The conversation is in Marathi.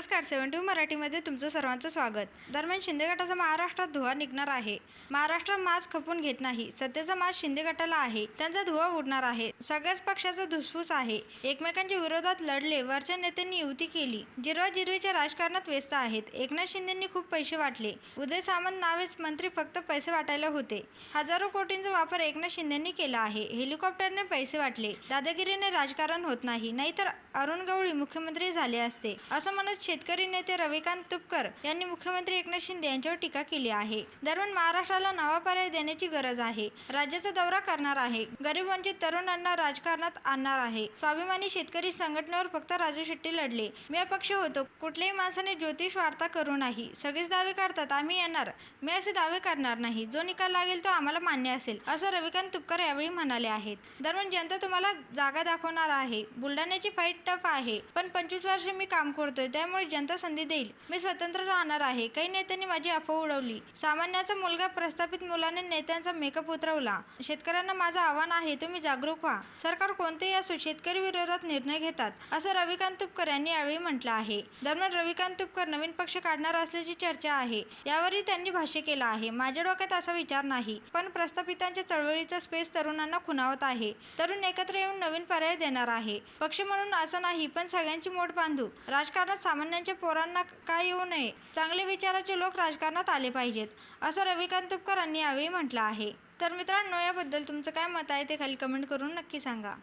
नमस्कार सेवन टू मराठीमध्ये तुमचं सर्वांचं स्वागत. दरम्यान शिंदे गटाचा महाराष्ट्रात धुवा निघणार आहे. महाराष्ट्र माज खपून घेत नाही. सध्याचा माज शिंदे गटाला आहे. त्यांचा धुवा उडणार आहे. सगळ्याच पक्षाचा धुसफूस आहे. एकमेकांच्या विरोधात लढले वरच्या नेत्यांनी युती केली. जिरवा जिरवीच्या राजकारणात व्यस्त आहेत. एकनाथ शिंदेंनी खूप पैसे वाटले. उदय सामंत नावेच मंत्री फक्त पैसे वाटायला होते. हजारो कोटींचा वापर एकनाथ शिंदेंनी केला आहे. हेलिकॉप्टरने पैसे वाटले. दादागिरीने राजकारण होत नाही. नाहीतर अरुण गवळी मुख्यमंत्री झाले असते. असं म्हणत शेतकरी नेते रविकांत तुपकर यांनी मुख्यमंत्री एकनाथ शिंदे यांच्यावर टीका केली आहे. दरम्यान महाराष्ट्राला नवा पर्याय देण्याची गरज आहे. राज्याचा दौरा करणार आहे. गरीब वंचित तरुणांना राजकारणात आणणार आहे. स्वाभिमानी शेतकरी संघटनेवर फक्त राजू शेट्टी लढले. मी अपक्ष होतो. कुठल्याही माणसाने ज्योतिष वार्ता करू नाही. सगळेच दावे करतात आम्ही येणार. मी असे दावे करणार नाही. जो निकाल लागेल तो आम्हाला मान्य असेल असं रविकांत तुपकर यावेळी म्हणाले आहेत. दरम्यान जनता तुम्हाला जागा दाखवणार आहे. बुलढाण्याची फाईट टफ आहे. पण पंचवीस वर्ष मी काम करतोय. त्यामुळे जनता संधी देईल. मी स्वतंत्र राहणार आहे. काही नेत्यांनी माझी अफवा उडवली. सामान्याचा मुलगा प्रस्थापित मुलाने नेत्यांचा मेकअप उतरवला. शेतकऱ्यांना माझं आव्हान आहे तुम्ही जागरूक व्हा. सरकार कोणतेही असो शेतकरी विरोधात निर्णय घेतात असं रविकांत तुपकर यांनी यावेळी म्हटलं आहे. दरम्यान रविकांत तुपकर नवीन पक्ष काढणार असल्याची चर्चा आहे. यावरही त्यांनी भाष्य केलं आहे. माझ्या डोक्यात असा विचार नाही पण प्रस्थापितांच्या चळवळीचा स्पेस तरुणांना खुणावत आहे. तरुण एकत्र येऊन नवीन पर्याय देणार आहे. पक्ष म्हणून असं नाही पण सगळ्यांची मोठ बांधू राजकारणात सामान्यांच्या पोरांना काय येऊ नये? चांगले विचाराचे लोक राजकारणात आले पाहिजेत असं रविकांत तुपकरांनी यावेळी म्हटलं आहे. तर मित्रांनो याबद्दल तुमचं काय मत आहे ते खाली कमेंट करून नक्की सांगा.